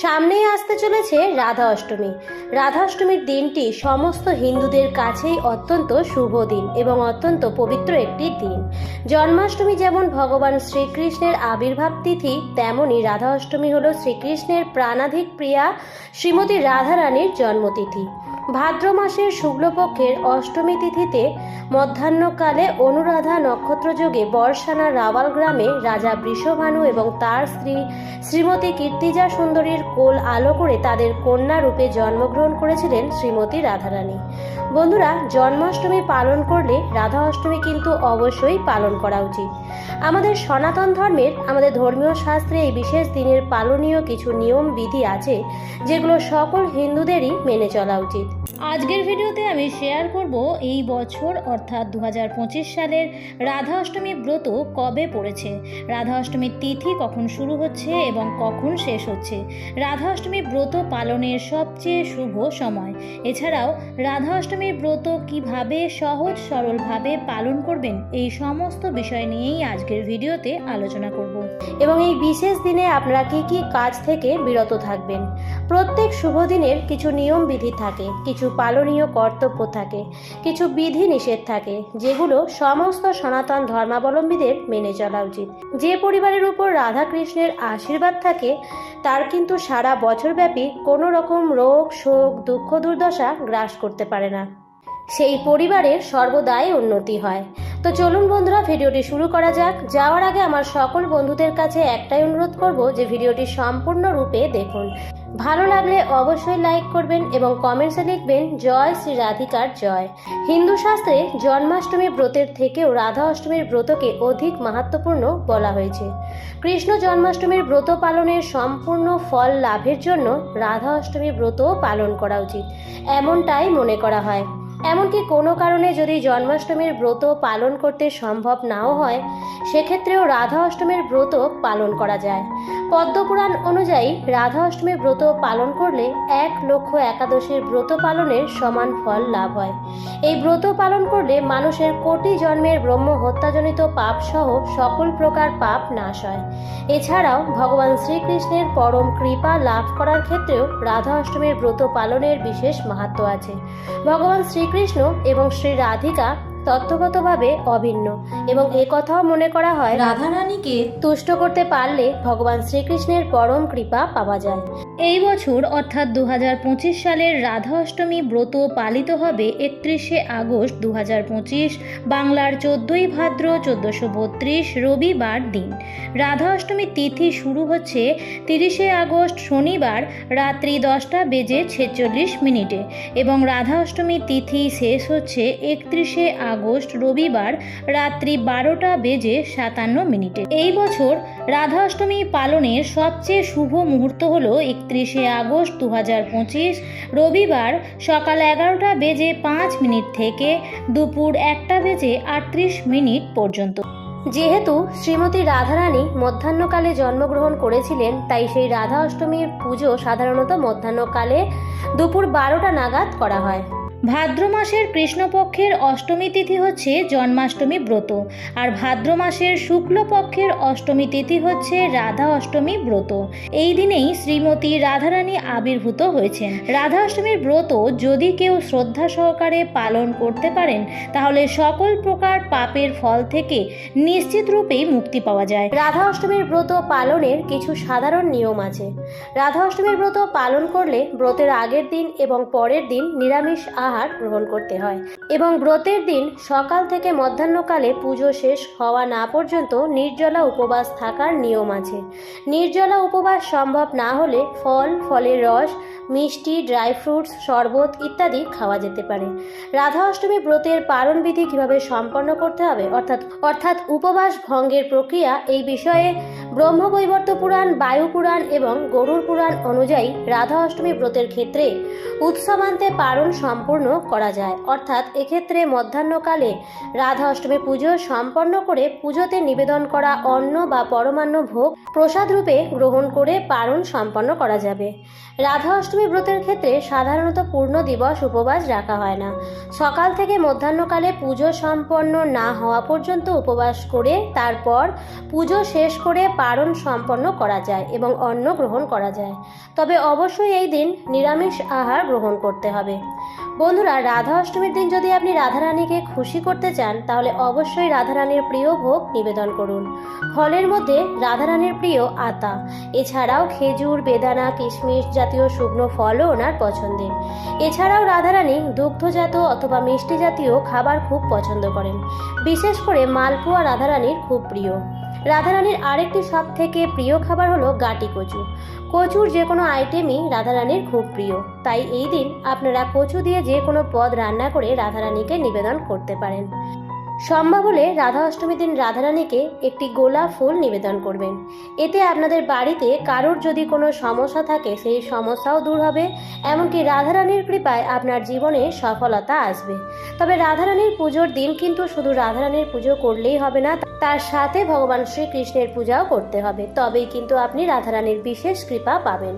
সামনেই আসতে চলেছে রাধা অষ্টমী। রাধা অষ্টমীর দিনটি সমস্ত হিন্দুদের কাছেই অত্যন্ত শুভ দিন এবং অত্যন্ত পবিত্র একটি দিন। জন্মাষ্টমী যেমন ভগবান শ্রীকৃষ্ণের আবির্ভাব তিথি তেমনই রাধা অষ্টমী হল শ্রীকৃষ্ণের প্রাণাধিক প্রিয়া শ্রীমতী রাধারানীর জন্মতিথি। ভাদ্র মাসের শুক্লপক্ষের অষ্টমী তিথিতে মধ্যাহ্নকালে অনুরাধা নক্ষত্রযোগে বর্ষানা রাওয়াল গ্রামে রাজা বৃষভানু এবং তার স্ত্রী শ্রীমতী কীর্তিজা সুন্দরীর কোল আলো করে তাদের কন্যা রূপে জন্মগ্রহণ করেছিলেন শ্রীমতী রাধারানী। বন্ধুরা, জন্মাষ্টমী পালন করলে রাধা অষ্টমী কিন্তু অবশ্যই পালন করা উচিত। আমাদের সনাতন ধর্মের, আমাদের ধর্মীয় শাস্ত্রে এই বিশেষ দিনের পালনীয় কিছু নিয়ম, বিধি আছে, যেগুলো সকল হিন্দুদেরই মেনে চলা উচিত। আজকের ভিডিওতে আমি শেয়ার করব এই বছর, অর্থাৎ দু হাজার পঁচিশ সালের রাধা অষ্টমী ব্রত কবে পড়েছে? রাধা অষ্টমীর তিথি কখন শুরু হচ্ছে এবং কখন শেষ হচ্ছে? রাধা অষ্টমী ব্রত পালনের সবচেয়ে শুভ সময়। এছাড়াও, রাধা অষ্টমীর ব্রত কীভাবে সহজ সরলভাবে পালন করবেন, এই সমস্ত বিষয় নিয়েই আজকের ভিডিওতে আলোচনা করব। এবং এই বিশেষ দিনে আপনারা কি কি কাজ থেকে বিরত থাকবেন? প্রত্যেক শুভ দিনের কিছু নিয়ম বিধি থাকে, কিছু পালনীয় কর্তব্য থাকে। কিছু বিধি নিষেধ থাকে, যেগুলো সমস্ত সনাতন ধর্মাবলম্বীদের মেনে চলা উচিত। যে পরিবারের উপর রাধা কৃষ্ণের আশীর্বাদ থাকে, তার কিন্তু সারা বছরব্যাপী কোনো রকম রোগ, শোক, দুঃখ, দুর্দশা গ্রাস করতে পারে না। সেই পরিবারের সর্বদাই উন্নতি হয়। তো চলুন বন্ধুরা, ভিডিওটি শুরু করা যাক। যাওয়ার আগে আমার সকল বন্ধুদের কাছে একটাই অনুরোধ করব যে ভিডিওটি সম্পূর্ণরূপে দেখুন। ভালো লাগলে অবশ্যই লাইক করবেন এবং কমেন্টসে লিখবেন, জয় শ্রী রাধিকার জয়। হিন্দু শাস্ত্রে জন্মাষ্টমী ব্রতের থেকেও রাধা অষ্টমীর ব্রতকে অধিক মাহাত্মপূর্ণ বলা হয়েছে। কৃষ্ণ জন্মাষ্টমীর ব্রত পালনের সম্পূর্ণ ফল লাভের জন্য রাধা অষ্টমী ব্রতও পালন করা উচিত, এমনটাই মনে করা হয়। এমনকি কোনো কারণে যদি জন্মাষ্টমীর ব্রত পালন করতে সম্ভব নাও হয়, সেক্ষেত্রেও রাধা অষ্টমীর ব্রত পালন করা যায়। পদ্মপুরাণ অনুযায়ী রাধা অষ্টমীর ব্রত পালন করলে এক লক্ষ একাদশীর ব্রত পালনের সমান ফল লাভ হয়। এই ব্রত পালন করলে মানুষের কোটি জন্মের ব্রহ্ম হত্যাজনিত পাপ সহ সকল প্রকার পাপ নাশ হয়। এছাড়াও ভগবান শ্রীকৃষ্ণের পরম কৃপা লাভ করার ক্ষেত্রেও রাধা অষ্টমীর ব্রত পালনের বিশেষ মাহাত্ম আছে। ভগবান শ্রীকৃষ্ণ এবং শ্রী রাধিকা তত্ত্বগতভাবে অভিন্ন এবং কথাও মনে করা হয় রাধারানীকে তুষ্ট করতে পারলে ভগবান শ্রীকৃষ্ণের পরম কৃপা পাওয়া যায়। এই বছর অর্থাৎ দু হাজার পঁচিশ সালের রাধা অষ্টমী ব্রত পালিত হবে একত্রিশে আগস্ট দু হাজার পঁচিশ, বাংলার চোদ্দই ভাদ্র চোদ্দোশো বত্রিশ, রবিবার দিন। রাধা অষ্টমী তিথি শুরু হচ্ছে তিরিশে আগস্ট শনিবার রাত্রি দশটা বেজে ছেচল্লিশ মিনিটে এবং রাধা অষ্টমী তিথি শেষ হচ্ছে একত্রিশে আগস্ট রবিবার রাত্রি বারোটা বেজে সাতান্ন মিনিটে। এই বছর রাধা অষ্টমী পালনের সবচেয়ে শুভ মুহূর্ত হল একত্রিশে আগস্ট দু হাজার পঁচিশ রবিবার সকাল এগারোটা বেজে পাঁচ মিনিট থেকে দুপুর একটা বেজে আটত্রিশ মিনিট পর্যন্ত। যেহেতু শ্রীমতী রাধারানী মধ্যাহ্নকালে জন্মগ্রহণ করেছিলেন, তাই সেই রাধা অষ্টমীর পুজো সাধারণত মধ্যাহ্নকালে দুপুর বারোটা নাগাদ করা হয়। ভাদ্র মাসের কৃষ্ণপক্ষের অষ্টমী তিথি হচ্ছে জন্মাষ্টমী ব্রত, আর ভাদ্র মাসের শুক্লপক্ষের অষ্টমী তিথি হচ্ছে রাধা অষ্টমী ব্রত। এই দিনেই শ্রীমতী রাধারানী আবির্ভূত হয়েছেন। রাধা অষ্টমীর ব্রত যদি কেউ শ্রদ্ধা সহকারে পালন করতে পারেন, তাহলে সকল প্রকার পাপের ফল থেকে নিশ্চিত রূপেই মুক্তি পাওয়া যায়। রাধা অষ্টমীর ব্রত পালনের কিছু সাধারণ নিয়ম আছে। রাধা অষ্টমীর ব্রত পালন করলে ব্রতের আগের দিন এবং পরের দিন নিরামিষ আহার গ্রহণ করতে হয়। এবং ব্রতের দিন সকাল থেকে মধ্যাহ্নকালে পুজো শেষ হওয়া না পর্যন্ত নির্জলা উপবাস থাকার নিয়ম আছে। নির্জলা উপবাস সম্ভব না হলে ফল, ফলের রস, মিষ্টি, ড্রাই ফ্রুটস, শরবত ইত্যাদি খাওয়া যেতে পারে। রাধা অষ্টমী ব্রতের পালন বিধি কীভাবে সম্পন্ন করতে হবে? অর্থাৎ অর্থাৎ উপবাস ভঙ্গের প্রক্রিয়া এই বিষয়ে ব্রহ্মবৈবর্ত পুরাণ, বায়ু পুরাণ এবং গরুর পুরাণ অনুযায়ী রাধা অষ্টমী ব্রতের ক্ষেত্রে উৎসবান্তে পারণ সম্পূর্ণ করা যায়। অর্থাৎ এক্ষেত্রে মধ্যাহ্নকালে রাধা অষ্টমী পুজো সম্পন্ন করে পুজোতে নিবেদন করা অন্ন বা পরমান্ন ভোগ প্রসাদ রূপে গ্রহণ করে পারণ সম্পন্ন করা যাবে। রাধা অষ্টমী ব্রতের ক্ষেত্রে সাধারণত পূর্ণ দিবস উপবাস রাখা হয় না। সকাল থেকে মধ্যাহ্নকালে পুজো সম্পন্ন না হওয়া পর্যন্ত উপবাস করে তারপর পুজো শেষ করে পারণ সম্পন্ন করা যায় এবং অন্ন গ্রহণ করা যায়। তবে অবশ্যই এই দিন নিরামিষ আহার গ্রহণ করতে হবে। বন্ধুরা, রাধা অষ্টমীর দিন যদি আপনি রাধারানীকে খুশি করতে চান, তাহলে অবশ্যই রাধারানীর প্রিয় ভোগ নিবেদন করুন। ফলের মধ্যে রাধারানীর প্রিয় আতা। এছাড়াও খেজুর, বেদানা, কিশমিশ জাতীয় শুকনো ফলও ওনার পছন্দের। এছাড়াও রাধারানী দুগ্ধজাত অথবা মিষ্টি জাতীয় খাবার খুব পছন্দ করেন। বিশেষ করে মালপোয়া রাধারানীর খুব প্রিয়। রাধারানীর আরেকটি সব থেকে প্রিয় খাবার হলো গাটি কচু। কচুর যে কোনো আইটেমই রাধারানীর খুব প্রিয়। তাই এই দিন আপনারা কচু দিয়ে যে কোনো পদ রান্না করে রাধারানীকে নিবেদন করতে পারেন। সম্ভব হলে রাধা অষ্টমীর দিন রাধারানীকে একটি গোলাপ ফুল নিবেদন করবেন। এতে আপনাদের বাড়িতে কারোর যদি কোনো সমস্যা থাকে, সেই সমস্যাও দূর হবে, এমনকি রাধারানীর কৃপায় আপনার জীবনে সফলতা আসবে। তবে রাধারানীর পুজোর দিন কিন্তু শুধু রাধারানীর পুজো করলেই হবে না, তার সাথে ভগবান শ্রীকৃষ্ণের পূজাও করতে হবে। তবেই কিন্তু আপনি রাধারানীর বিশেষ কৃপা পাবেন।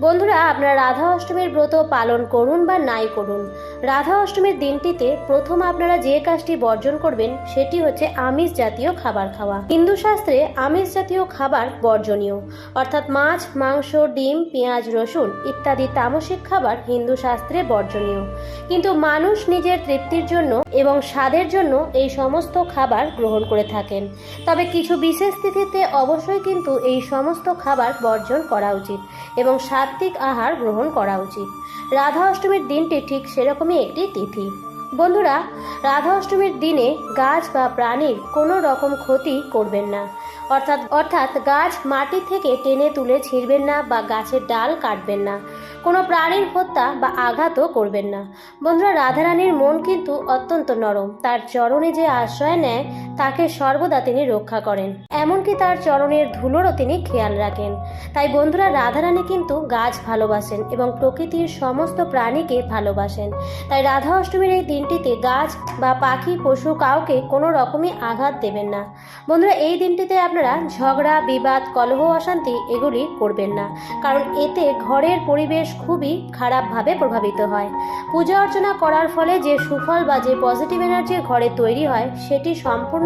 বন্ধুরা, আপনারা রাধা অষ্টমীর ব্রত পালন করুন বা নাই করুন। রাধা অষ্টমীর দিনটিতে প্রথম আপনারা যে কাজটি বর্জন করবেন, সেটি হচ্ছে আমিষ জাতীয় খাবার খাওয়া। হিন্দু শাস্ত্রে আমিষ জাতীয় খাবার বর্জনীয়। অর্থাৎ মাছ, মাংস, ডিম, পেঁয়াজ, রসুন ইত্যাদি তামসিক খাবার হিন্দু শাস্ত্রে বর্জনীয়। কিন্তু মানুষ নিজের তৃপ্তির জন্য এবং স্বাদের জন্য এই সমস্ত খাবার গ্রহণ করে থাকেন। তবে কিছু বিশেষ তিথিতে অবশ্যই কিন্তু এই সমস্ত খাবার বর্জন করা উচিত। এবং সাত্বিক আহার গ্রহণ করা উচিত। রাধা অষ্টমীর দিনটি ঠিক সেরকমই একটি তিথি। বন্ধুরা রাধা অষ্টমীর দিনে গাছ বা প্রাণীর কোনো রকম ক্ষতি করবেন না। অর্থাৎ অর্থাৎ গাছ মাটি থেকে টেনে তুলে ছিঁড়বেন না বা গাছের ডাল কাটবেন না। কোনো প্রাণীর হত্যা বা আঘাতও করবেন না। বন্ধুরা, রাধারানীর মন কিন্তু অত্যন্ত নরম। তার চরণে যে আশ্রয় নেয় তাকে সর্বদা তিনি রক্ষা করেন। এমনকি তার চরণের ধুলোরও তিনি খেয়াল রাখেন। তাই বন্ধুরা, রাধারানী কিন্তু গাছ ভালোবাসেন এবং প্রকৃতির সমস্ত প্রাণীকে ভালোবাসেন। তাই রাধা অষ্টমীর এই দিনটিতে গাছ বা পাখি, পশু কাউকে কোনো রকমই আঘাত দেবেন না। বন্ধুরা, এই দিনটিতে আপনারা ঝগড়া, বিবাদ, কলহ, অশান্তি এগুলি করবেন না। কারণ এতে ঘরের পরিবেশ খুবই খারাপভাবে প্রভাবিত হয়। পূজা অর্চনা করার ফলে যে সুফল বা যে পজিটিভ এনার্জি ঘরে তৈরি হয়, সেটি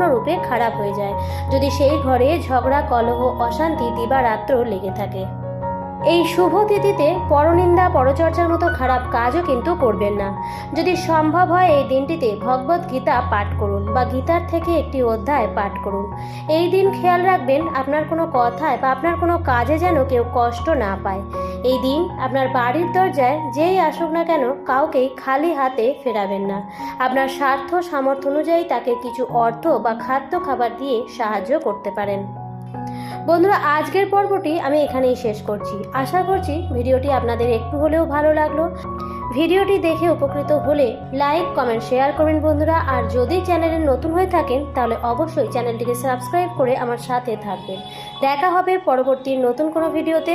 সম্পূর্ণরূপে খারাপ হয়ে যায়। যদি সেই ঘরে ঝগড়া, কলহ, অশান্তি, দিবারাত্র লেগে থাকে। এই শুভ তিথিতে পরনিন্দা, পরচর্চার মতো খারাপ কাজও কিন্তু করবেন না। যদি সম্ভব হয় এই দিনটিতে ভগবত গীতা পাঠ করুন বা গীতার থেকে একটি অধ্যায় পাঠ করুন। এই দিন খেয়াল রাখবেন আপনার কোনো কথায় বা আপনার কোনো কাজে যেন কেউ কষ্ট না পায়। এই দিন আপনার বাড়ির দরজায় যেই আসুক না কেন কাউকেই খালি হাতে ফেরাবেন না। আপনার স্বার্থ সামর্থ্য অনুযায়ী তাকে কিছু অর্থ বা খাদ্য খাবার দিয়ে সাহায্য করতে পারেন। বন্ধুরা, আজকের পর্বটি আমি এখানেই শেষ করছি। আশা করছি ভিডিওটি আপনাদের একটু হলেও ভালো লাগল। ভিডিওটি দেখে উপকৃত হলে লাইক, কমেন্ট, শেয়ার করবেন বন্ধুরা। আর যদি চ্যানেলে নতুন হয়ে থাকেন, তাহলে অবশ্যই চ্যানেলটিকে সাবস্ক্রাইব করে আমার সাথে থাকবেন। দেখা হবে পরবর্তী নতুন কোনো ভিডিওতে।